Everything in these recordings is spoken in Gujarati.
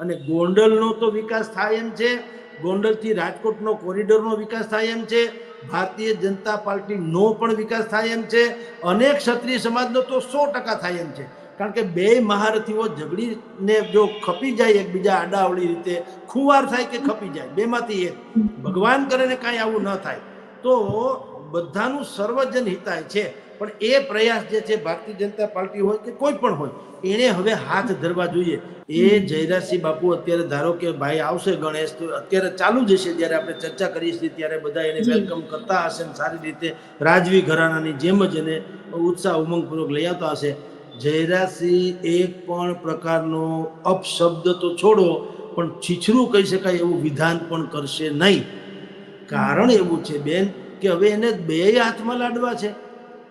અને ગોંડલનો તો વિકાસ થાય એમ છે, ગોંડલથી રાજકોટનો કોરિડોરનો વિકાસ થાય એમ છે, ભારતીય જનતા પાર્ટીનો પણ વિકાસ થાય એમ છે અનેક ક્ષત્રિય સમાજનો તો સો ટકા થાય એમ છે. કારણ કે બે મહારથીઓ ઝઘડીને જો ખપી જાય એકબીજા આડાવળી રીતે, ખુવાર થાય કે ખપી જાય, બેમાંથી એક. ભગવાન કરે ને કાંઈ આવું ન થાય. તો બધાનું સર્વજન હિતાય છે. પણ એ પ્રયાસ જે છે ભારતીય જનતા પાર્ટી હોય કે કોઈ પણ હોય એણે હવે હાથ ધરવા જોઈએ. એ જયરાજસિંહ બાપુ અત્યારે ધારો કે ભાઈ આવશે ગણેશ તો અત્યારે ચાલુ જ હશે જ્યારે આપણે ચર્ચા કરીએ છીએ ત્યારે બધા એને વેલકમ કરતા હશે ને સારી રીતે રાજવી ઘરાનાની જેમ જ એને ઉત્સાહ ઉમંગપૂર્વક લઈ આવતા હશે. જયરાજસિંહ એક પણ પ્રકારનો અપશબ્દ તો છોડો પણ છીછરું કહી શકાય એવું વિધાન પણ કરશે નહીં. કારણ એવું છે બેન કે હવે એને બે હાથમાં લાડવા છે.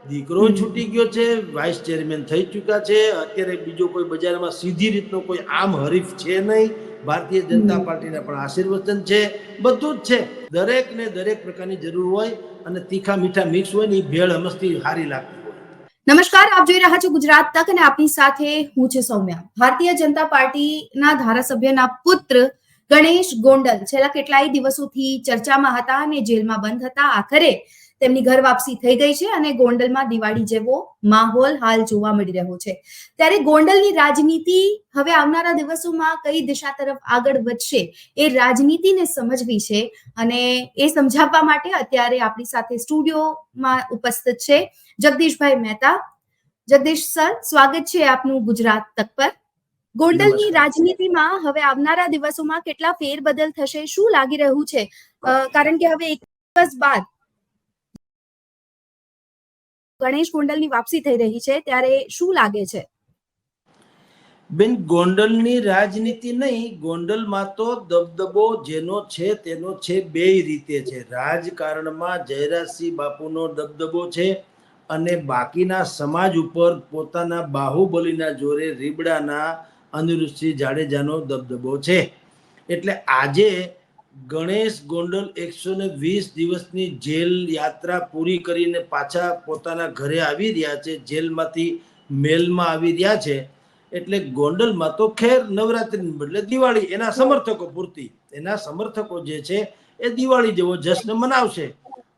દીકરો છૂટી ગયો છે વાઇસ ચેરમેન થઈ ચૂક્યા છે અત્યારે બીજો કોઈ બજારમાં સીધી રીતનો કોઈ આમ હરીફ છે નહીં. ભારતીય જનતા પાર્ટીના પણ આશીર્વચન છે. બધું જ છે. દરેક ને દરેક પ્રકારની જરૂર હોય અને તીખા મીઠા મિક્સ હોય ને એ ભેળ હમસથી સારી લાગતી હોય. નમસ્કાર આપ જોઈ રહ્યા છો ગુજરાત તક અને આપની સાથે હું છે સૌમ્યા. ભારતીય જનતા પાર્ટીના ધારાસભ્યના પુત્ર ગણેશ ગોંડલ છેલ્લા કેટલાય દિવસોથી ચર્ચામાં હતા અને જેલમાં બંધ હતા. આખરે તેમની ઘર વાપસી થઈ ગઈ છે અને ગોંડલમાં દિવાળી જેવો માહોલ હાલ જોવા મળી રહ્યો છે. ત્યારે ગોંડલની રાજનીતિ હવે આવનારા દિવસોમાં કઈ દિશા તરફ આગળ વધશે એ રાજનીતિને સમજવી છે અને એ સમજાવવા માટે અત્યારે આપણી સાથે સ્ટુડિયોમાં ઉપસ્થિત છે જગદીશભાઈ મહેતા. જગદીશ સર સ્વાગત છે આપનું ગુજરાત તક પર. ગોંડલની રાજનીતિમાં હવે આવનારા દિવસોમાં કેટલા ફેરબદલ થશે શું લાગી રહ્યું છે? કારણ કે હવે એક દિવસ બાદ ગણેશ ગોંડલની વાપસી થઈ રહી છે, ત્યારે શું લાગે છે? બેન, ગોંડલની રાજનીતિ નહીં, ગોંડલમાં તો દબદબો જેનો છે તેનો છે બે રીતે છે. રાજકારણમાં જયરાજસિંહ બાપુનો દબદબો છે અને બાકીના સમાજ ઉપર પોતાના બાહુબલીના જોરે રીબડાના અનિરુદ્ધસિંહ જાડેજાનો દબદબો છે. એટલે આજે ગણેશ ગોંડલ એકસો ને વીસ દિવસની જેલ યાત્રા પૂરી કરીને પાછા પોતાના ઘરે આવી રહ્યા છે. જેલમાંથી મેલમાં આવી રહ્યા છે. એટલે ગોંડલમાં તો ખેર નવરાત્રી બદલે દિવાળી. એના સમર્થકો પૂરતી. એના સમર્થકો જે છે એ દિવાળી જેવો જશ્ન મનાવશે.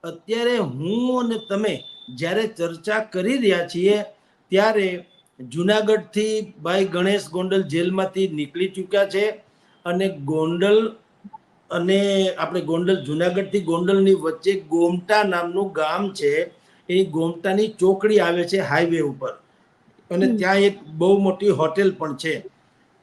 અત્યારે હું અને તમે જ્યારે ચર્ચા કરી રહ્યા છીએ ત્યારે જુનાગઢથી ભાઈ ગણેશ ગોંડલ જેલમાંથી નીકળી ચૂક્યા છે અને ગોંડલ અને આપણે ગોંડલ જુનાગઢથી ગોંડલની વચ્ચે ગોમટા નામનું ગામ છે. એ ગોમટાની ચોકડી આવે છે હાઈવે ઉપર. અને ત્યાં એક બહુ મોટી હોટેલ પણ છે.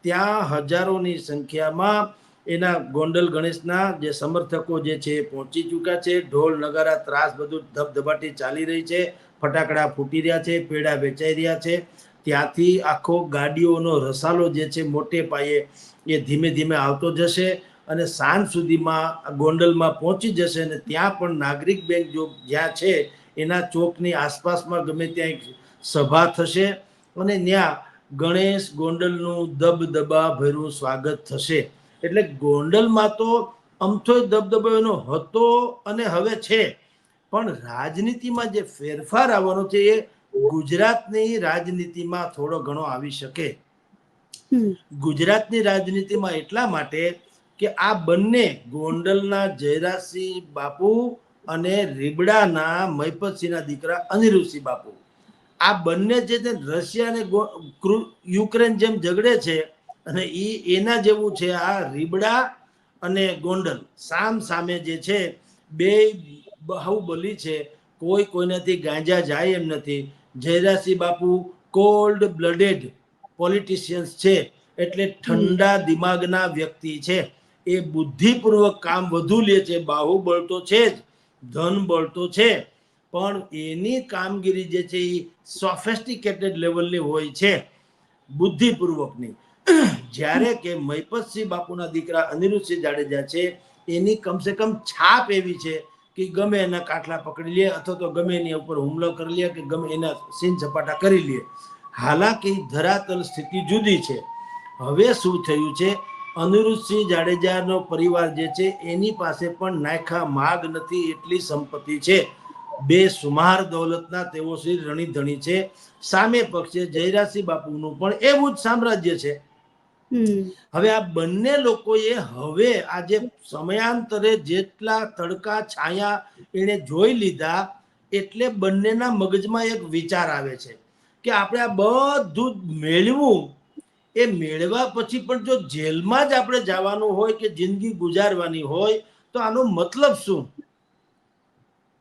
ત્યાં હજારોની સંખ્યામાં એના ગોંડલ ગણેશના જે સમર્થકો જે છે એ પહોંચી ચૂક્યા છે. ઢોલ નગારા ત્રાસ બધું ધબધબાટી ચાલી રહી છે. ફટાકડા ફૂટી રહ્યા છે પેડા વેચાઈ રહ્યા છે. ત્યાંથી આખો ગાડીઓનો રસાલો જે છે મોટે પાયે એ ધીમે ધીમે આવતો જશે. અને સાંજ સુધીમાં ગોંડલમાં પહોંચી જશે અને ત્યાં પણ નાગરિક બેંક જો જ્યાં છે એના ચોકની આસપાસમાં ગમે ત્યાં એક સભા થશે અને ત્યાં ગણેશ ગોંડલનું દબદબા ભર્યું સ્વાગત થશે. એટલે ગોંડલમાં તો અમથોય દબદબો એનો હતો અને હવે છે. પણ રાજનીતિમાં જે ફેરફાર આવવાનો છે એ ગુજરાતની રાજનીતિમાં થોડો ઘણો આવી શકે. ગુજરાતની રાજનીતિમાં એટલા માટે કે આ બંને ગોંડલના જયરાજસિંહ બાપુ અને રીબડાના મહિપતસિંહના દીકરા અનિરુદ્ધસિંહ બાપુ. આ બંને જે છે રશિયા અને યુક્રેન જેમ ઝઘડે છે અને એ એના જેવું છે આ રીબડા અને ગોંડલ. સામ સામે જે છે બે બાહુબલી છે કોઈ કોઈનાથી ગાંજા જાય એમ નથી. જયરાજસિંહ બાપુ કોલ્ડ બ્લડેડ પોલિટિશિયન્સ છે એટલે ઠંડા દિમાગના વ્યક્તિ છે. એ બુદ્ધિપૂર્વક કામ વધુ લે છે, બાહુબળ તો છે જ ધન બળ તો છે. પણ એની કામગીરી જે છે એ સોફેસ્ટિકેટેડ લેવલની હોય છે બુદ્ધિપૂર્વકની જ્યારે કે મહિપતસિંહ બાપુના દીકરા અનિરુદ્ધસિંહ જાડેજા છે, એની કમસે કમ છાપ એવી છે કે ગમે એના કાટલા પકડી લે અથવા તો ગમે એની ઉપર હુમલો કરી લે કે ગમે એના સીન સપાટા કરી લે. હાલાકી ધરાતલ સ્થિતિ જુદી છે. હવે શું થયું છે? અનિરુદ્ધસિંહ જાડેજાનો પરિવાર જે છે એની પાસે પણ નાયખા માગ નથી એટલી સંપત્તિ છે. બે સુમાર દૌલતના તેઓ શ્રી રણીધણી છે. સામે પક્ષે જયરાસિંહ બાપુનું પણ એવું જ સામ્રાજ્ય છે. હવે આ બંને લોકોએ હવે આજે સમયાંતરે જેટલા તડકા છાયા એને જોઈ લીધા એટલે બંનેના મગજમાં એક વિચાર આવે છે કે આપણે આ બધું મેળવું એ મેળવા પછી પણ જો જેલમાં જ આપણે જવાનું હોય કે જિંદગી ગુજારવાની હોય તો આનો મતલબ શું?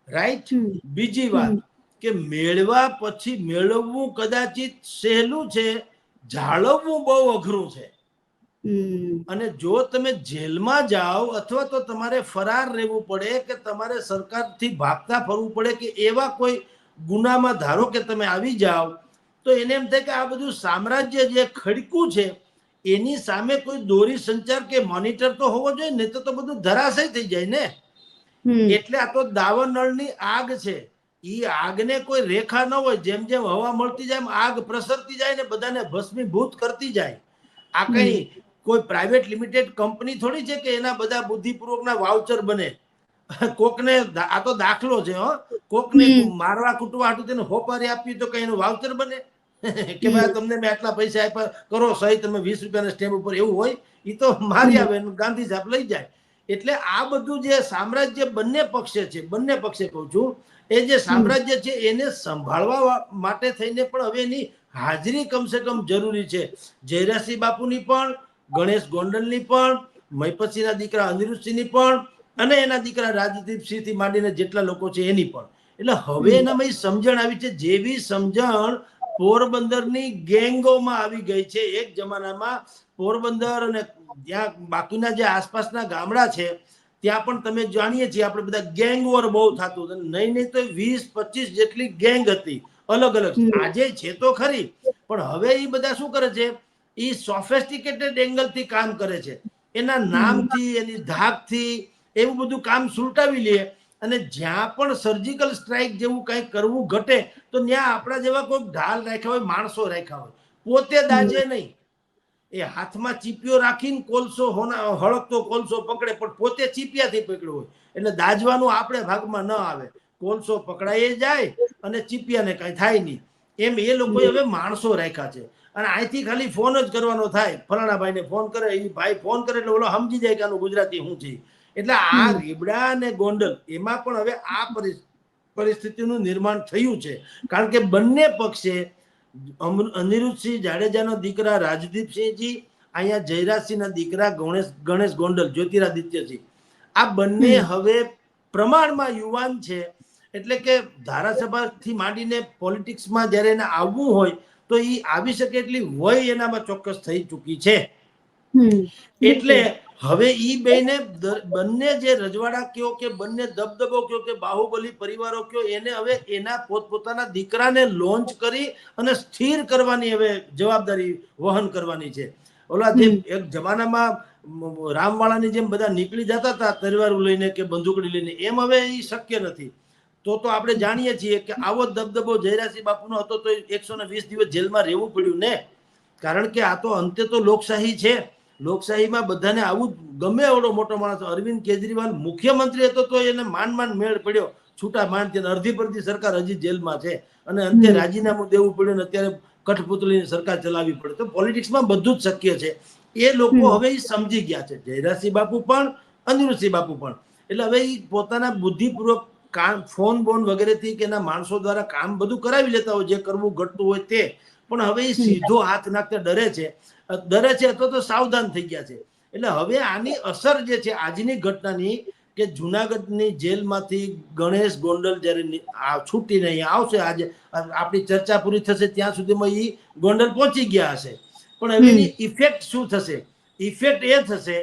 રાઈટ બીજી વાત કે મેળવા પછી મેળવવું કદાચિત સહેલું છે જાળવવું બહુ અઘરું છે. અને જો તમે જેલમાં જાઓ અથવા તો તમારે ફરાર રહેવું પડે કે તમારે સરકારથી ભાગતા ફરવું પડે કે એવા કોઈ ગુનામાં ધારો કે તમે આવી જાઓ તો એને એમ થાય કે આ બધું સામ્રાજ્ય જે ખડકું છે એની સામે કોઈ દોરી સંચાર કે મોનિટર તો હોવો જોઈએ ને તો બધું ધરાશય થઈ જાય ને? એટલે આ તો દાવાનળની આગ છે. ઈ આગને કોઈ રેખા ન હોય જેમ જેમ હવા મળતી જાય આગ પ્રસરતી જાય ને બધાને ભસ્મીભૂત કરતી જાય. આ કઈ કોઈ પ્રાઇવેટ લિમિટેડ કંપની થોડી છે કે એના બધા બુદ્ધિપૂર્વકના વાઉચર બને? કોકને આ તો દાખલો છે હો. કોકને. મારવા કૂટવા હાટું તેને હોપારી આપ્યું તો કઈ એનું વાઉચર બને? કે ભાઈ તમને મેં આટલા પૈસા આપ્યા કરો સહી તમે વીસ રૂપિયાના સ્ટેમ્પ ઉપર એવું હોય એ તો મારી આવે ગાંધી સાહેબ લઈ જાય. એટલે આ બધું જે સામ્રાજ્ય બંને પક્ષે છે બંને પક્ષે કહું છું એ જે સામ્રાજ્ય છે એને સંભાળવા માટે થઈને પણ હવે એની હાજરી કમસે કમ જરૂરી છે. જયરાસિંહ બાપુની પણ ગણેશ ગોંડલની પણ મહિપતસિંહના દીકરા અનિરુદ્ધસિંહની પણ અને એના દીકરા રાજદીપસિંહથી માંડીને જેટલા લોકો છે એની પણ. એટલે હવે એનામાં સમજણ આવી છે જેવી સમજણ પોરબંદરની ગેંગોમાં આવી ગઈ છે. એક જમાનામાં પોરબંદર અને ત્યાં બાકીના જે આસપાસના ગામડા છે ત્યાં પણ તમે જાણીએ છીએ આપણે બધા ગેંગ વોર બહુ થતું હતું. નહીં નહીં તો વીસ પચીસ જેટલી ગેંગ હતી. અલગ અલગ. આજે છે તો ખરી પણ હવે એ બધા શું કરે છે? એ સોફેસ્ટિકેટેડ એંગલથી કામ કરે છે. એના નામથી એની ધાકથી એવું બધું કામ સુલટાવી લે. અને જ્યાં પણ સર્જિકલ સ્ટ્રાઇક જેવું કંઈ કરવું ઘટે તો ત્યાં આપણા જેવા કોઈ ઢાલ રાખ્યા હોય માણસો રાખ્યા હોય. પોતે દાજે નહીં. એ હાથમાં ચીપિયો રાખીને કોલસો હોના હળકતો કોલસો પકડે પણ પોતે ચીપિયાથી પકડ્યો હોય. એટલે દાજવાનું આપણે ભાગમાં ન આવે. કોલસો પકડાઈ જાય અને ચીપિયાને કાંઈ થાય નહીં. એમ એ લોકોએ હવે માણસો રાખ્યા છે. અને અહીંથી ખાલી ફોન જ કરવાનો થાય. ફલાણા ભાઈને ફોન કરે એ ભાઈ ફોન કરે એટલે ઓલો સમજી જાય કે આનું ગુજરાતી શું છે. એટલે આ રીબડા અને ગોંડલ એમાં પણ હવે આ પરિસ- પરિસ્થિતિનું નિર્માણ થયું છે. કારણ કે બંને પક્ષે અનિરુદ્ધસિંહ જાડેજાનો દીકરા રાજદીપસિંહજી અહીંયા જયરાજસિંહના દીકરા ગણેશ ગણેશ ગોંડલ જ્યોતિરાદિત્યસિંહ. આ બંને હવે પ્રમાણમાં યુવાન છે. એટલે કે ધારાસભાથી માંડીને પોલિટિક્સમાં જ્યારે એને આવવું હોય તો એ આવી શકે એટલી વય એનામાં ચોક્કસ થઈ ચૂકી છે. એટલે હવે ઈ બેને બંને જે રજવાડા કયો કે બંને દબદબો કયો કે બાહુબલી પરિવારો કયો એને હવે એના પોતપોતાના દીકરાને લોન્ચ કરી અને સ્થિર કરવાની હવે જવાબદારી વહન કરવાની છે. ઓલા જે એક જમાનામાં રામવાળાની જેમ બધા નીકળી જતા હતા તલવારો લઈને કે બંદૂકડી લઈને એમ હવે એ શક્ય નથી. તો તો આપણે જાણીએ છીએ કે આવો દબદબો જયરાસિંહ બાપુનો હતો તો એકસો ને વીસ દિવસ જેલમાં રહેવું પડ્યું ને? કારણ કે આ તો અંતે તો લોકશાહી છે. લોકશાહીમાં બધાને આવું ગમે એવડો મોટો માણસ અરવિંદ કેજરીવાલ મુખ્યમંત્રી હતો તો એને માંડ માંડ મેળ પડ્યો. છૂટા માંડ છે અડધી પડધી સરકાર હજી જેલમાં છે. અને અંતે રાજીનામું દેવું પડ્યું ને અત્યારે કઠપુતળીની સરકાર ચલાવવી પડે. તો પોલિટિક્સમાં બધું જ શક્ય છે. એ લોકો હવે સમજી ગયા છે. જયરાજસિંહ બાપુ પણ અનિરુદ્ધસિંહ બાપુ પણ. એટલે હવે એ પોતાના બુદ્ધિપૂર્વક કામ ફોન બોન વગેરેથી કે એના માણસો દ્વારા કામ બધું કરાવી લેતા હોય જે કરવું ઘટતું હોય તે. પણ હવે એ સીધો હાથ નાખતા ડરે છે. ડરે છે અથવા તો સાવધાન થઈ ગયા છે. એટલે હવે આની અસર જે છે આજની ઘટનાની કે જુનાગઢની જેલમાંથી ગણેશ ગોંડલ જ્યારે છૂટીને અહીંયા આવશે આજે આપણી ચર્ચા પૂરી થશે ત્યાં સુધીમાં એ ગોંડલ પહોંચી ગયા હશે. પણ એની ઇફેક્ટ શું થશે? ઇફેક્ટ એ થશે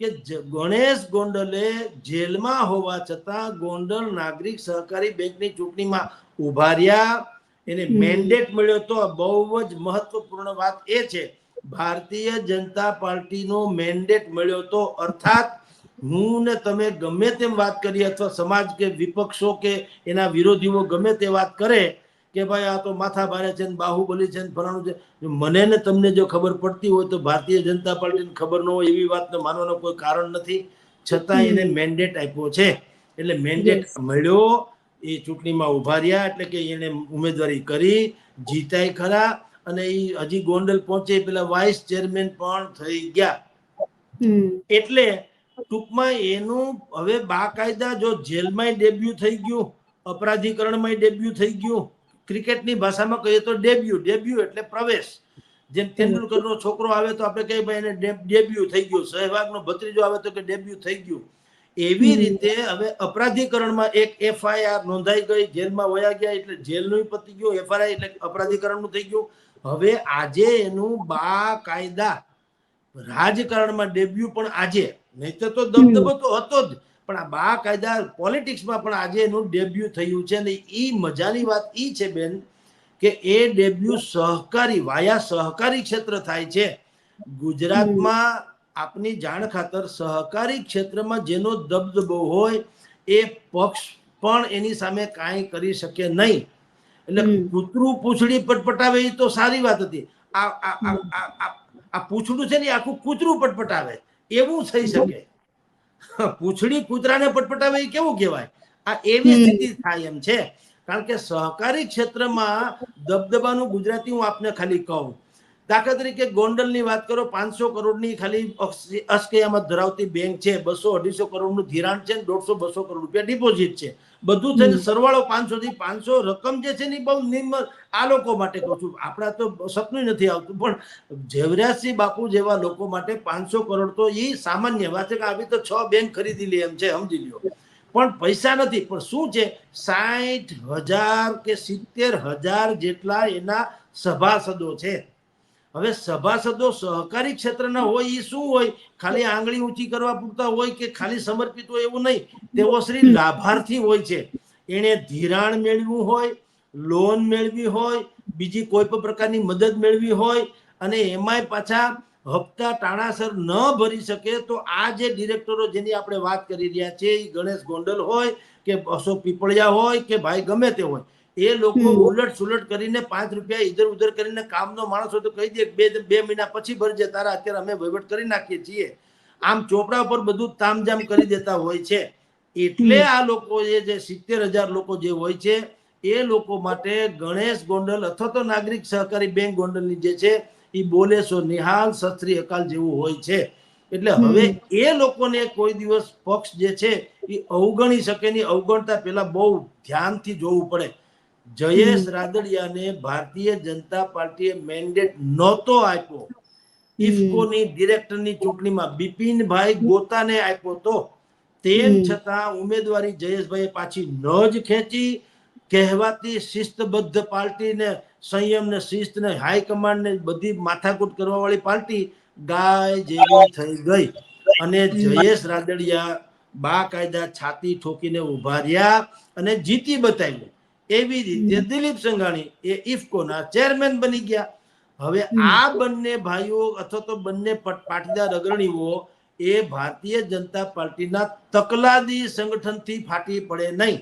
કે ગણેશ ગોંડલે જેલમાં હોવા છતાં ગોંડલ નાગરિક સહકારી બેંકની ચૂંટણીમાં ઊભા રહ્યા એને મેન્ડેટ મળ્યો તો બહુ જ મહત્વપૂર્ણ વાત એ છે. ભારતીય જનતા પાર્ટીનો મેન્ડેટ મળ્યો તો અર્થાત હું ને તમે ગમે તેમ વાત કરીએ અથવા સમાજ કે વિપક્ષો કે એના વિરોધીઓ ગમે તે વાત કરે કે ભાઈ આ તો માથા ભારે છે ને બાહુબલી છે ને ફલાણું છે મને ને તમને જો ખબર પડતી હોય તો ભારતીય જનતા પાર્ટીને ખબર ન હોય એવી વાતને માનવાનો કોઈ કારણ નથી. છતાં એને મેન્ડેટ આપ્યો છે. એટલે મેન્ડેટ મળ્યો એ ચૂંટણીમાં ઊભા રહ્યા એટલે કે એને ઉમેદવારી કરી જીતાય ખરા અને એ હજી ગોંડલ પહોંચે પેલા વાઇસ ચેરમેન પણ થઈ ગયા. એટલે ટૂંકમાં એનું હવે બાકાયદા જો જેલમાં ડેબ્યુ થઈ ગયું અપરાધીકરણમાં ડેબ્યુ થઈ ગયું ક્રિકેટની ભાષામાં કહીએ તો ડેબ્યુ ડેબ્યુ એટલે પ્રવેશ. જેમ તેંડુલકરનો છોકરો આવે તો આપણે કહીએ ભાઈ એને ડેબ્યુ થઈ ગયું. સહેવાગનો ભત્રીજો આવે તો કે ડેબ્યુ થઈ ગયું. એવી રીતે હવે અપરાધીકરણમાં એક એફઆઈઆર નોંધાઈ ગઈ જેલમાં વયા ગયા એટલે જેલનું પતી ગયું એફઆઈઆર એટલે અપરાધીકરણનું થઈ ગયું. હવે આજે એનું બા કાયદા રાજકારણમાં ડેબ્યુ પણ આજે. નહીં તો દબદબો તો હતો જ. પણ આ બા કાયદા પોલિટિક્સમાં પણ આજે એનું ડેબ્યુ થયું છે અને એ મજાની વાત એ છે બેન કે એ ડેબ્યુ સહકારી વાયા સહકારી ક્ષેત્ર થાય છે. ગુજરાતમાં આપની જાણ ખાતર સહકારી ક્ષેત્રમાં જેનો દબદબો હોય એ પક્ષ પણ એની સામે કાંઈ કરી શકે નહીં. એટલે. કૂતરું પૂછડી પટપટાવે એ તો સારી વાત હતી. આ પૂંછડું છે ને આખું કૂતરું પટપટાવે. એવું થઈ શકે. પૂંછડી કૂતરાને પટપટાવે એ કેવું કહેવાય? આ એવી સ્થિતિ થાય એમ છે. કારણ કે સહકારી ક્ષેત્રમાં દબદબાનું ગુજરાતી હું આપને ખાલી કહું. દાખલા તરીકે ગોંડલની વાત કરો પાંચસો કરોડની ખાલી અસ્કયામત ધરાવતી બેંક છે બસો અઢીસો કરોડનું ધિરાણ છે દોઢસો બસો કરોડ રૂપિયા ડિપોઝિટ છે. બધું થઈને સરવાળો પાંચસો થી પાંચસો રકમ જે છે ને બહુ નિમ્ન આ લોકો માટે કહું છું. આપણા તો સપનું નથી આવતું પણ જેવરાજસિંહ બાપુ જેવા લોકો માટે પાંચસો કરોડ તો એ સામાન્ય વાત છે કે આવી તો છ બેંક ખરીદી લે એમ છે સમજી લ્યો. પણ પૈસા નથી પણ શું છે? સાઠ હજાર કે સિત્તેર હજાર જેટલા એના સભાસદો છે. હવે સભાસદો સહકારી ક્ષેત્રના હોય એ શું હોય? ખાલી આંગળી ઊંચી કરવા પૂરતા હોય કે ખાલી સમર્પિત હોય એવું નહીં? તેઓ શ્રી લાભાર્થી હોય છે. એણે ધિરાણ મેળવ્યું હોય, લોન મેળવી હોય, બીજી કોઈ પણ પ્રકારની મદદ મેળવી હોય અને એમાંય પાછા હપ્તા ટાણાસર ન ભરી શકે તો આ જે ડિરેક્ટરો જેની આપણે વાત કરી રહ્યા છે એ ગણેશ ગોંડલ હોય કે અશોક પીપળિયા હોય કે ભાઈ ગમે તે હોય એ લોકો ઉલટ સુલટ કરીને પાંચ રૂપિયા ઇધર ઉધર કરીને કામનો માણસ હોય તો કહી દે બે બે મહિના પછી ભરજે તારા અત્યારે અમે વહીવટ કરી નાખીએ છીએ. આમ ચોપડા ઉપર બધું તામજામ કરી દેતા હોય છે. એટલે આ લોકો એ જે સિત્તેર હજાર લોકો જે હોય છે એ લોકો માટે ગણેશ ગોંડલ અથવા તો નાગરિક સહકારી બેંક ગોંડલની જે છે એ બોલે સો નિહાલ શસ્ત્રી અકાલ જેવું હોય છે. એટલે હવે એ લોકોને કોઈ દિવસ પક્ષ જે છે એ અવગણી શકે નહીં. અવગણતા પહેલા બહુ ધ્યાનથી જોવું પડે. જયેશ. રાદડિયાને ભારતીય જનતા પાર્ટીએ મેન્ડેટ નહોતો આપ્યો. ઇફકોની ડિરેક્ટરની ચૂંટણીમાં બિપિનભાઈ ગોતાને આપ્યો તો. તેમ છતાં ઉમેદવારી જયેશભાઈએ પાછી ન જ ખેંચી. કહેવાતી શિસ્તબદ્ધ પાર્ટીને સંયમ ને શિસ્ત ને હાઈકમાન્ડ ને બધી માથાકૂટ કરવા વાળી પાર્ટી ગાય જેવી થઈ ગઈ. અને જયેશ રાદડિયા બાકાયદા છાતી ઠોકીને ઊભા રહ્યા અને જીતી બતાવ્યું. એવી રીતે દિલીપ સંઘાણી એ ઇફકોના ચેરમેન બની ગયા. હવે આ બંને ભાઈઓ અથવા તો બંને પાટીદાર અગ્રણીઓ એ ભારતીય જનતા પાર્ટીના તકલાદી સંગઠનથી ફાટી પડે નહીં.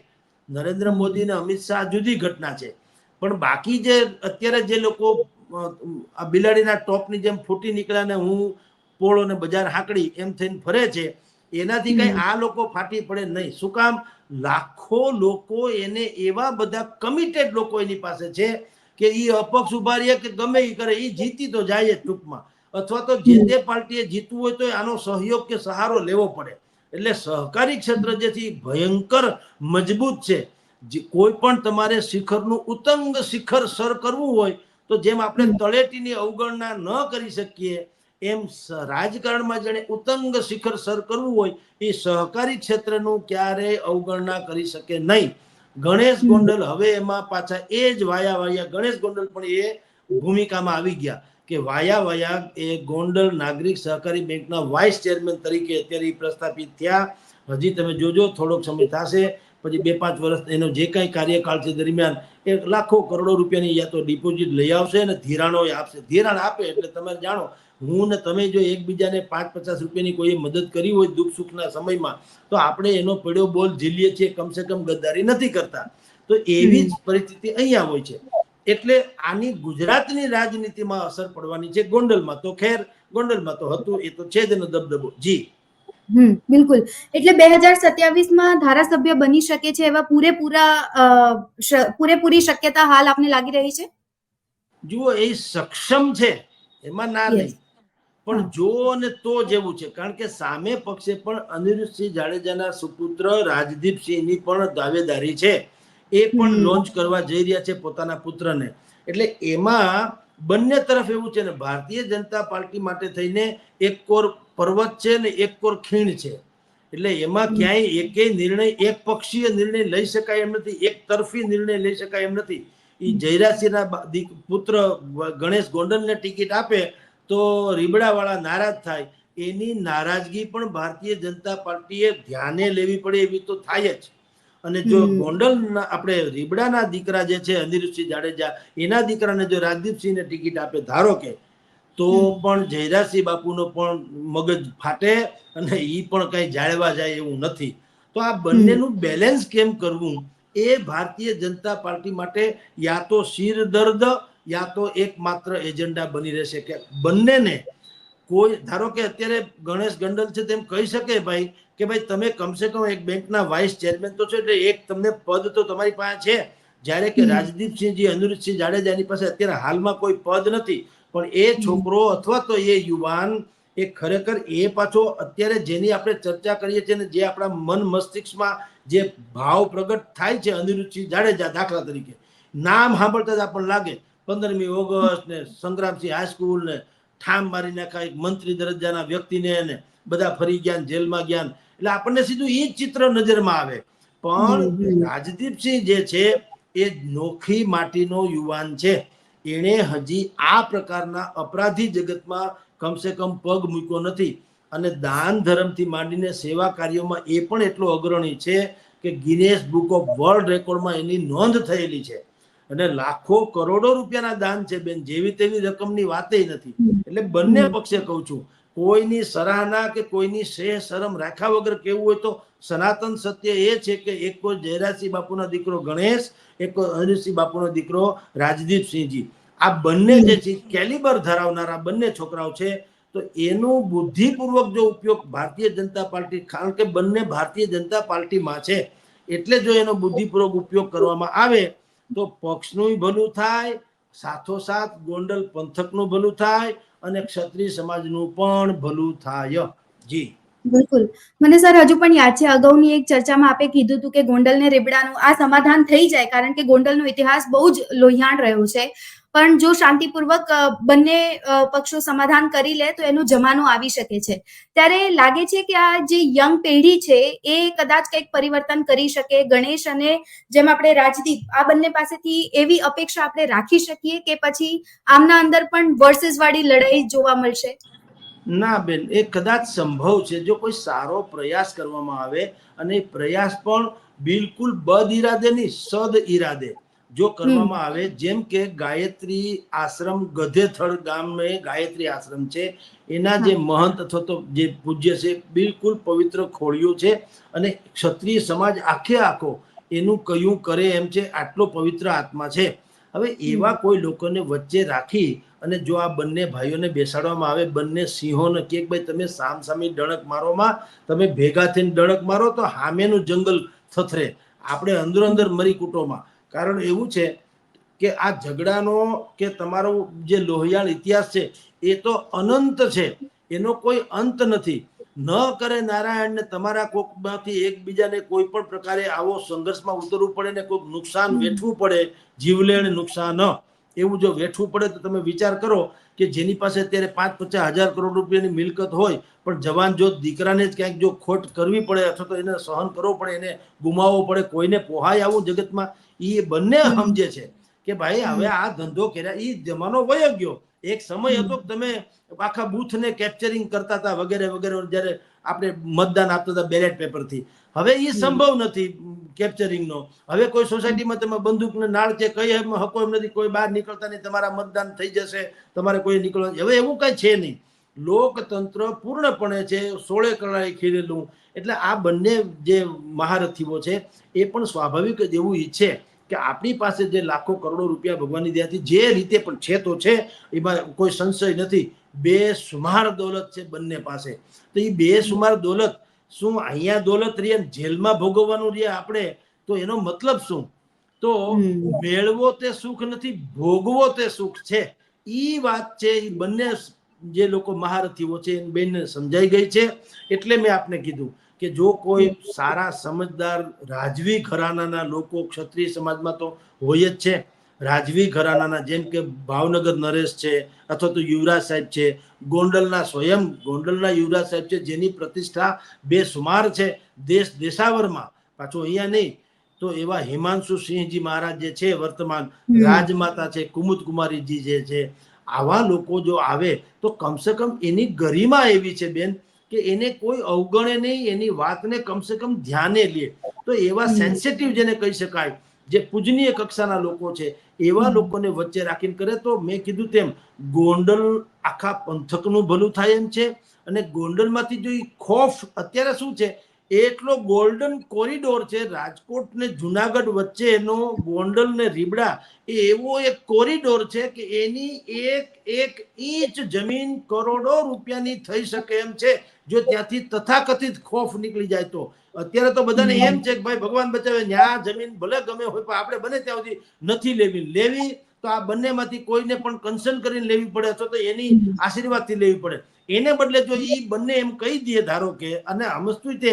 નરેન્દ્ર મોદી અને અમિત શાહ જુદી ઘટના છે. પણ બાકી જે અત્યારે જે લોકો આ બિલાડીના ટોપની જેમ ફૂટી નીકળ્યા ને હું પોળો ને બજાર હાંકડી એમ થઈને ફરે છે એનાથી કઈ આ લોકો ફાટી પડે નહીં. શું કામ? લાખો લોકો એને એવા બધા કમિટેડ લોકો એની પાસે છે કે એ અપક્ષ ઊભા રહીએ કે ગમે એ કરે એ જીતી તો જાય જ ટૂંકમાં. અથવા તો જે તે પાર્ટીએ જીતવું હોય તો આનો સહયોગ કે સહારો લેવો પડે. એટલે સહકારી ક્ષેત્ર જે છે ભયંકર મજબૂત છે. જે કોઈ પણ તમારે શિખરનું ઉત્તંગ શિખર સર કરવું હોય તો જેમ આપણે તળેટીની અવગણના ન કરી શકીએ એમ રાજકારણમાં જેને ઉત્તંગ શિખર સર કરવું હોય એ સહકારી ક્ષેત્રનું ક્યારેય અવગણના કરી શકે નહીં. ગણેશ ગોંડલ હવે એમાં પાછા એ જ વાયા વાયા ગણેશ ગોંડલ પણ એ ભૂમિકામાં આવી ગયા કે વાયા વાયા એ ગોંડલ નાગરિક સહકારી બેંકના વાઇસ ચેરમેન તરીકે અત્યારે પ્રસ્થાપિત થયા. હજી તમે જોજો થોડોક સમય થશે પછી બે પાંચ વર્ષ એનો જે કાંઈ કાર્યકાળ છે દરમિયાન એ લાખો કરોડો રૂપિયાની યા તો ડિપોઝિટ લઈ આવશે અને ધિરાણો આપશે. ધિરાણ આપે એટલે તમે જાણો હું ને તમે જો એકબીજાને પાંચ પચાસ રૂપિયાની કોઈ મદદ કરી હોય દુઃખ સુખના સમયમાં તો આપણે એનો પડ્યો બોલ ઝીલીએ છીએ કમસે કમ ગદ્દારી નથી કરતા. તો એવી જ પરિસ્થિતિ અહીંયા હોય છે. એટલે આની ગુજરાતની રાજનીતિમાં અસર પડવાની છે ગોંડલમાં. તો ખેર ગોંડલમાં તો હતું એ તો છે જ એનો દબદબો. જી. હમ બિલકુલ. એટલે બે હજાર સત્યાવીસમાં ધારાસભ્ય બની શકે છે એવા પૂરેપૂરા પૂરેપૂરી શક્યતા હાલ આપને લાગી રહી છે? જુઓ એ સક્ષમ છે. એમાં ના. નહીં. પણ જો અને તો જેવું છે. કારણ કે સામે પક્ષે પણ અનિરુદ્ધસિંહ જાડેજાના સુપુત્ર રાજદીપસિંહની પણ દાવેદારી છે. એ પણ લોન્ચ કરવા જઈ રહ્યા છે પોતાના પુત્રને. એટલે એમાં બંને તરફ એવું છે ને ભારતીય જનતા પાર્ટી માટે થઈને એક કોર પર્વત છે ને એક કોર ખીણ છે. એટલે એમાં ક્યાંય એકેય નિર્ણય એક પક્ષીય નિર્ણય લઈ શકાય એમ નથી. એક તરફી નિર્ણય લઈ શકાય એમ નથી. એ જયરાજસિંહના પુત્ર ગણેશ ગોંડલને ટિકિટ આપે તો રીબડાવાળા નારાજ થાય. એની નારાજગી પણ ભારતીય જનતા પાર્ટીએ ધ્યાને લેવી પડે એવી તો થાય જ. અને જો ગોંડલ આપણે રીબડાના દીકરા જે છે અનિરુદ્ધસિંહ જાડેજા એના દીકરાને જો રાજદીપસિંહને ટિકિટ આપે ધારો કે તો પણ જયરાજસિંહ બાપુનો પણ મગજ ફાટે અને એ પણ કઈ જાળવા જાય એવું નથી. તો આ બંનેનું બેલેન્સ કેમ કરવું? એ ભારતીય જનતા પાર્ટી માટે યા તો શિર દર્દ યા તો એકમાત્ર એજન્ડા બની રહેશે કે બંનેને કોઈ ધારો કે અત્યારે ગણેશ ગંડલ છે તેમ કહી શકે ભાઈ કે ભાઈ તમે કમસે કમ એક બેંકના વાઇસ ચેરમેન તો છો એટલે એક તમને પદ તો તમારી પાસે છે. જ્યારે કે. રાજદીપસિંહજી અનિરુદ્ધસિંહ જાડેજાની પાસે અત્યારે હાલમાં કોઈ પદ નથી. પણ એ છોકરો અથવા તો એ યુવાન એ ખરેખર એ પાછો અત્યારે જેની આપણે ચર્ચા કરીએ છીએ ને જે આપણા મન મસ્તિષ્કમાં જે ભાવ પ્રગટ થાય છે અનિરુદ્ધસિંહ જાડેજા દાખલા તરીકે નામ સાંભળતા જ આપણને લાગે. પંદરમી ઓગસ્ટ ને સંગ્રામસિંહ હાઈસ્કૂલ ને ઠામ મારી નાખા એક મંત્રી દરજ્જાના વ્યક્તિને ને બધા ફરી ગયા જેલમાં ગયા એટલે આપણને સીધું એ જ ચિત્ર નજરમાં આવે. પણ. રાજદીપસિંહ જે છે એ નોખી માટીનો યુવાન છે. એણે હજી આ પ્રકારના અપરાધી જગતમાં કમસે કમ પગ મૂક્યો નથી. અને દાન ધર્મથી માંડીને સેવા કાર્યોમાં એ પણ એટલો અગ્રણી છે કે ગિનેસ બુક ઓફ વર્લ્ડ રેકોર્ડમાં એની નોંધ થયેલી છે. અને લાખો કરોડો રૂપિયાના દાન છે બેન. જેવી તેવી રકમની વાતે નથી. એટલે બંને પક્ષે કહું છું કોઈની સરાહના કે કોઈની શેહ શરમ રાખ્યા વગર કેવું હોય તો સનાતન સત્ય એ છે કે એક કોઈ જયરાજસિંહ બાપુનો દીકરો ગણેશ એક કોઈ બાપુનો દીકરો રાજદીપસિંહજી આ બંને જે છે કેલિબર ધરાવનારા બંને છોકરાઓ છે તો એનો બુદ્ધિપૂર્વક જો ઉપયોગ ભારતીય જનતા પાર્ટી કારણ કે બંને ભારતીય જનતા પાર્ટીમાં છે એટલે જો એનો બુદ્ધિપૂર્વક ઉપયોગ કરવામાં આવે તો પક્ષનું ભલું થાય, સાથોસાથ ગોંડલ પંથકનું ભલું થાય અને ક્ષત્રિય સમાજનું પણ ભલું થાય. જી. બિલકુલ. મને સર હજુ પણ યાદ છે, અગાઉની એક ચર્ચામાં આપે કીધું હતું કે ગોંડલ ને રેબડાનું આ સમાધાન થઈ જાય, કારણ કે ગોંડલનો ઇતિહાસ બહુ જ લોહિયાણ રહ્યો છે. પણ જો શાંતિપૂર્વક બંને પક્ષો સમાધાન કરી લે તો એનો જમાનો આવી શકે છે. ત્યારે લાગે છે કે આ જે યંગ પેઢી છે, એ કદાચ કંઈક પરિવર્તન કરી શકે. ગણેશ અને જેમ આપણે રાજદીપ, આ બંને પાસેથી એવી અપેક્ષા આપણે રાખી શકીએ કે પછી આમના અંદર પણ વર્સિસ વાળી લડાઈ જોવા મળશે? ના બેન, એ કદાચ સંભવ છે. જો કોઈ સારો પ્રયાસ કરવામાં આવે અને પ્રયાસ પણ બિલકુલ બદ ઈરાદે નહીં સદ ઈરાદે જો કરવામાં આવે જેમ કે ગાયત્રી આશ્રમ ગધેથળ ગામે ગાયત્રી આશ્રમ છે એના જે મહંત અથવા તો જે પૂજ્ય છે બિલકુલ પવિત્ર ખોળિયું છે અને ક્ષત્રિય સમાજ આખે આખો એનું કયું કરે એમ છે આટલો પવિત્ર આત્મા છે. હવે એવા કોઈ લોકોને વચ્ચે રાખી અને જો આ બંને ભાઈઓને બેસાડવામાં આવે બંને સિંહોને કે ભાઈ તમે સામ સામી ડણક મારોમાં તમે ભેગા થઈને ડણક મારો તો સામેનું જંગલ થથરે. આપણે અંદર અંદર મરી કૂટોમાં કારણ એવું છે કે આ ઝઘડાનો કે તમારો જે લોહિયાળ ઇતિહાસ છે એ તો અનંત છે. એનો કોઈ અંત નથી. ન કરે નારાયણને તમારા કોકમાંથી એકબીજાને કોઈ પણ પ્રકારે આવો સંઘર્ષમાં ઉતરવું પડે ને કોઈક નુકસાન વેઠવું પડે જીવલેણ નુકસાન. એવું જો વેઠવું પડે તો તમે વિચાર કરો કે જેની પાસે અત્યારે પાંચ પચાસ હજાર કરોડ રૂપિયાની મિલકત હોય પણ જવાન જો દીકરાને જ ક્યાંક જો ખોટ કરવી પડે અથવા તો એને સહન કરવો પડે એને ગુમાવવો પડે કોઈને પોહાય આવું જગતમાં એ બંને સમજે છે કે ભાઈ હવે આ ધંધો કર્યા એ જમાનો વયો ગયો. એક સમય હતો કે તમે આખા બૂથને કેપ્ચરિંગ કરતા હતા વગેરે વગેરે જ્યારે આપણે મતદાન આપતા હતા બેલેટ પેપરથી હવે એ સંભવ નથી કેપ્ચરિંગનો હવે કોઈ સોસાયટીમાં તમે બંદૂકને નાળ છે કઈ હકો એમ નથી કોઈ બહાર નીકળતા નહીં તમારા મતદાન થઈ જશે તમારે કોઈ નીકળવા હવે એવું કઈ છે નહીં. લોકતંત્ર પૂર્ણપણે છે સોળે કળાએ ખીલેલું. એટલે આ બંને જે મહારથીઓ છે એ પણ સ્વાભાવિક જ એવું ઈચ્છે કે આપણી પાસે જે લાખો કરોડો રૂપિયા ભગવાનની દયાથી જે રીતે પણ છે તો છે એમાં કોઈ સંશય નથી. બે સુમાર દોલત છે બંને પાસે. તો એ બે સુમાર દોલત શું અહીંયા દોલત રહીએ જેલમાં ભોગવવાનું રહીએ આપણે? તો એનો મતલબ શું? તો મેળવો તે સુખ નથી ભોગવો તે સુખ છે. એ વાત છે એ બંને જે લોકો મહારથીઓ છે એ બેનને સમજાઈ ગઈ છે. એટલે મેં આપને કીધું. કે જો કોઈ સારા સમજદાર રાજવી ઘરાનાના લોકો ક્ષત્રિય સમાજમાં તો હોય જ છે. રાજવી ઘરાનાના જેમ કે ભાવનગર નરેશ છે અથવા તો યુવરાજ સાહેબ છે. ગોંડલના સ્વયં ગોંડલના યુવરાજ સાહેબ છે જેની પ્રતિષ્ઠા બેસુમાર છે દેશ દેશાવરમાં. પાછું અહીંયા નહીં. તો એવા હિમાંશુ સિંહજી મહારાજ જે છે વર્તમાન રાજમાતા છે કુમુદ કુમારીજી જે છે આવા લોકો જો આવે તો કમસે કમ એની ગરિમા એવી છે બેન. કે એને કોઈ અવગણે નહીં એની વાતને કમસે કમ ધ્યાને લે. તો એવા. સેન્સિટિવ જેને કહી શકાય જે પૂજનીય કક્ષાના લોકો છે એવા લોકોને વચ્ચે રાખીને કરે તો મેં કીધું તેમ ગોંડલ આખા પંથકનું ભલું થાય એમ છે. અને ગોંડલમાંથી જો એ ખોફ અત્યારે શું છે એટલો ગોલ્ડન કોરિડોર છે, રાજકોટ ને જુનાગઢ વચ્ચેનો ગોંડલ ને રીબડા એવો એક કોરિડોર છે કે એની એક એક ઇંચ જમીન કરોડો રૂપિયાની થઈ શકે એમ છે, જો ત્યાંથી તથાકથિત ખોફ નીકળી જાય તો. અત્યારે તો બધાને એમ છે કે ભાઈ ભગવાન બચાવે ન્યા જમીન ભલે ગમે હોય, પણ આપણે બને ત્યાં સુધી નથી લેવી. લેવી તો આ બંનેમાંથી કોઈને પણ કન્સર્ન કરીને લેવી પડે અથવા તો એની આશીર્વાદથી લેવી પડે. એને બદલે જો એ બંને એમ કહી દઈએ ધારો કે, અને સમજતું તે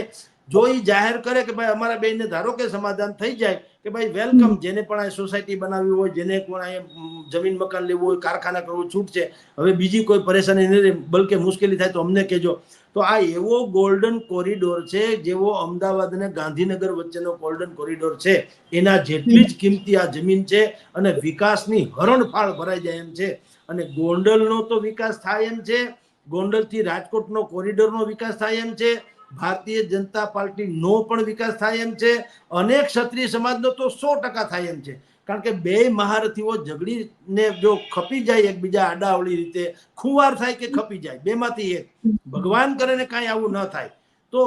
જો એ જાહેર કરે કે ભાઈ અમારા બેને ધારો કે સમાધાન થઈ જાય કે ભાઈ વેલકમ જેને પણ આ સોસાયટી બનાવવી હોય જેને પણ અહીંયા જમીન મકાન લેવું હોય કારખાના કરવું છૂટ છે. હવે બીજી કોઈ પરેશાની નહીં રહે, બલકે મુશ્કેલી થાય તો અમને કહેજો. તો આ એવો ગોલ્ડન કોરિડોર છે જેવો અમદાવાદ અને ગાંધીનગર વચ્ચેનો ગોલ્ડન કોરિડોર છે. એના જેટલી જ કિંમતી આ જમીન છે અને વિકાસની હરણફાળ ભરાઈ જાય એમ છે. અને ગોંડલનો તો વિકાસ થાય એમ છે. ગોંડલથી રાજકોટનો કોરિડોરનો વિકાસ થાય એમ છે. ભારતીય જનતા પાર્ટીનો પણ વિકાસ થાય એમ છે. અનેક ક્ષત્રિય સમાજનો તો સો ટકા થાય એમ છે. કારણ કે બે મહારથીઓ ઝઘડીને જો ખપી જાય એકબીજા આડાવળી રીતે, ખુવાર થાય કે ખપી જાય, બેમાંથી એક. ભગવાન કરે ને કાંઈ આવું ન થાય. તો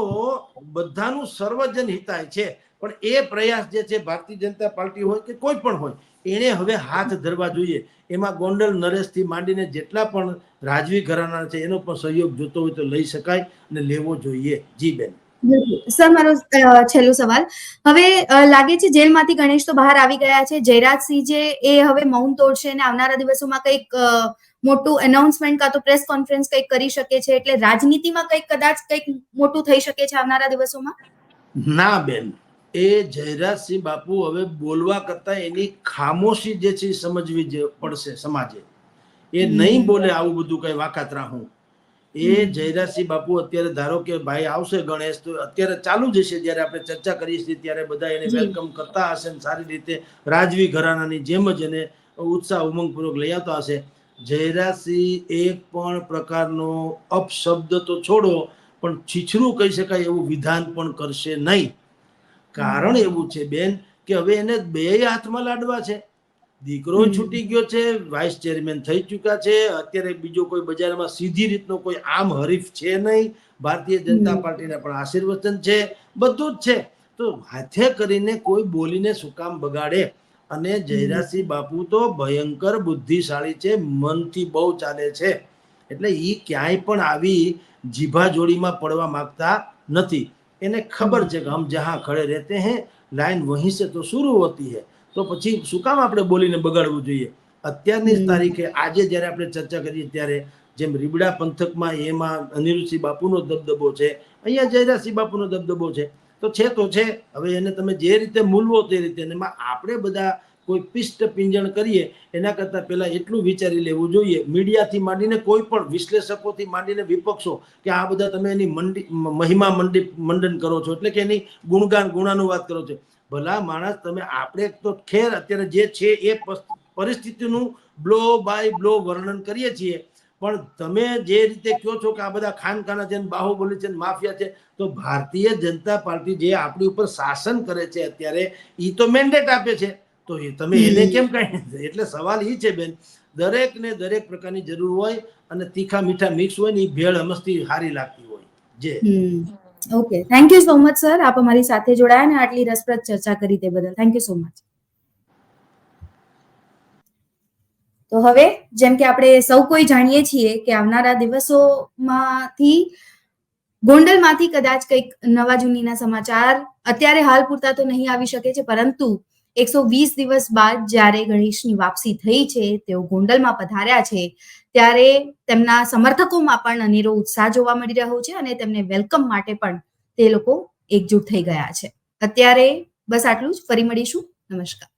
બધાનું સર્વજન હિતાય છે. પણ એ પ્રયાસ જે છે ભારતીય જનતા પાર્ટી હોય કે કોઈ પણ હોય એને હવે હાથ ધરવા જોઈએ. એમાં ગોંડલ નરેશથી માંડીને જેટલા પણ રાજવી ઘરાના છે એનો પણ સહયોગ જોતો હોય તો લઈ શકાય અને લેવો જોઈએ. જી બેન. સર મારો છેલ્લો સવાલ. હવે લાગે છે જેલમાંથી ગણેશ તો બહાર આવી ગયા છે. જયરાજસિંહ જે એ હવે મૌન તોડશે અને આવનારા દિવસોમાં કંઈક મોટું એનાઉન્સમેન્ટ કાં તો પ્રેસ કોન્ફરન્સ કંઈક કરી શકે છે? એટલે રાજનીતિમાં કંઈક કદાચ કંઈક મોટું થઈ શકે છે આવનારા દિવસોમાં? ના બેન. એ જયરાજસિંહ બાપુ હવે બોલવા કરતા એની ખામોશી જે છે એ સમજવી જે પડશે સમાજે. એ નહીં બોલે આવું બધું કઈ વાકાતરા હું એ. જયરાજસિંહ બાપુ અત્યારે ધારો કે ભાઈ આવશે ગણેશ તો અત્યારે ચાલુ જ હશે જ્યારે આપણે ચર્ચા કરીએ છીએ ત્યારે બધા એને વેલકમ કરતા હશે ને સારી રીતે રાજવી ઘરાનાની જેમ જ એને ઉત્સાહ ઉમંગપૂર્વક લઈ આવતા હશે. જયરાજસિંહ એક પણ પ્રકારનો અપશબ્દ તો છોડો પણ છીછરું કહી શકાય એવું વિધાન પણ કરશે નહીં. કારણ એવું છે બેન કે હવે એને બે હાથમાં લાડવા છે. દીકરો છૂટી ગયો છે વાઇસ ચેરમેન થઈ ચૂક્યા છે અત્યારે બીજો કોઈ બજારમાં સીધી રીતનો કોઈ આમ હરીફ છે નહીં. ભારતીય જનતા પાર્ટીના પણ આશીર્વચન છે બધું જ છે. તો હાથે કરીને કોઈ બોલીને શું કામ બગાડે? અને જયરાસિંહ બાપુ તો ભયંકર બુદ્ધિશાળી છે મનથી બહુ ચાલે છે. એટલે એ ક્યાંય પણ આવી જીભા જોડીમાં પડવા માંગતા નથી. એને ખબર છે કે હમ જહાં ખડે રહેતે હે લાઈન વહીં સે તો શરૂ હોતી હે તો પછી શું કામ આપણે બોલીને બગાડવું જોઈએ અત્યારની જ તારીખે આજે જ્યારે આપણે ચર્ચા કરીએ ત્યારે જેમ રીબડા પંથકમાં એમાં અનિરુદ્ધસિંહ બાપુનો દબદબો છે અહીંયા જયરાસિંહ બાપુનો દબદબો છે તો છે તો છે. હવે એને તમે જે રીતે મૂલવો તે રીતે એમાં આપણે બધા કોઈ પિષ્ટ પિંજણ કરીએ, એના કરતાં પહેલાં એટલું વિચારી લેવું જોઈએ. મીડિયાથી માંડીને કોઈ પણ વિશ્લેષકોથી માંડીને વિપક્ષો કે આ બધા તમે એની મંડી, મહિમા મંડી, મંડન કરો છો, એટલે કે એની ગુણગાન ગુણાનુવાદ કરો છો. ભલા માણસ, તમે આપણે તો ખેર, અત્યારે જે છે એ પરિસ્થિતિનું બ્લો બાય બ્લો વર્ણન કરીએ છીએ. પણ તમે જે રીતે કહો છો કે આ બધા ખાનખાના છે બાહુબલી છે માફિયા છે, તો ભારતીય જનતા પાર્ટી જે આપણી ઉપર શાસન કરે છે અત્યારે એ તો મેન્ડેટ આપે છે. તો એ તમે એને કેમ કઈ એટલે સવાલ એ છે બેન દરેકને દરેક પ્રકારની જરૂર હોય અને તીખા મીઠા મિક્સ હોય ને એ ભેળ હમસથી સારી લાગતી હોય. જે. Okay thank you so much sir આપ અમારી સાથે જોડાયા અને આટલી રસપ્રદ ચર્ચા કરી તે બદલ. થેન્ક યુ સો મચ તો હવે જેમ કે આપણે સૌ કોઈ જાણીએ છીએ કે આવનારા દિવસોમાંથી ગોંડલમાંથી કદાચ કંઈક નવા જૂનીના સમાચાર અત્યારે હાલ પૂરતા તો નહીં આવી શકે છે પરંતુ એકસો વીસ દિવસ બાદ જ્યારે ગણેશની વાપસી થઈ છે, તેઓ ગોંડલમાં પધાર્યા છે, ત્યારે તેમના સમર્થકોમાં પણ અનેરો ઉત્સાહ જોવા મળી રહ્યો છે અને તેમને વેલકમ માટે પણ તે લોકો એકજૂટ થઈ ગયા છે. અત્યારે બસ આટલું જ. ફરી મળીશું. નમસ્કાર.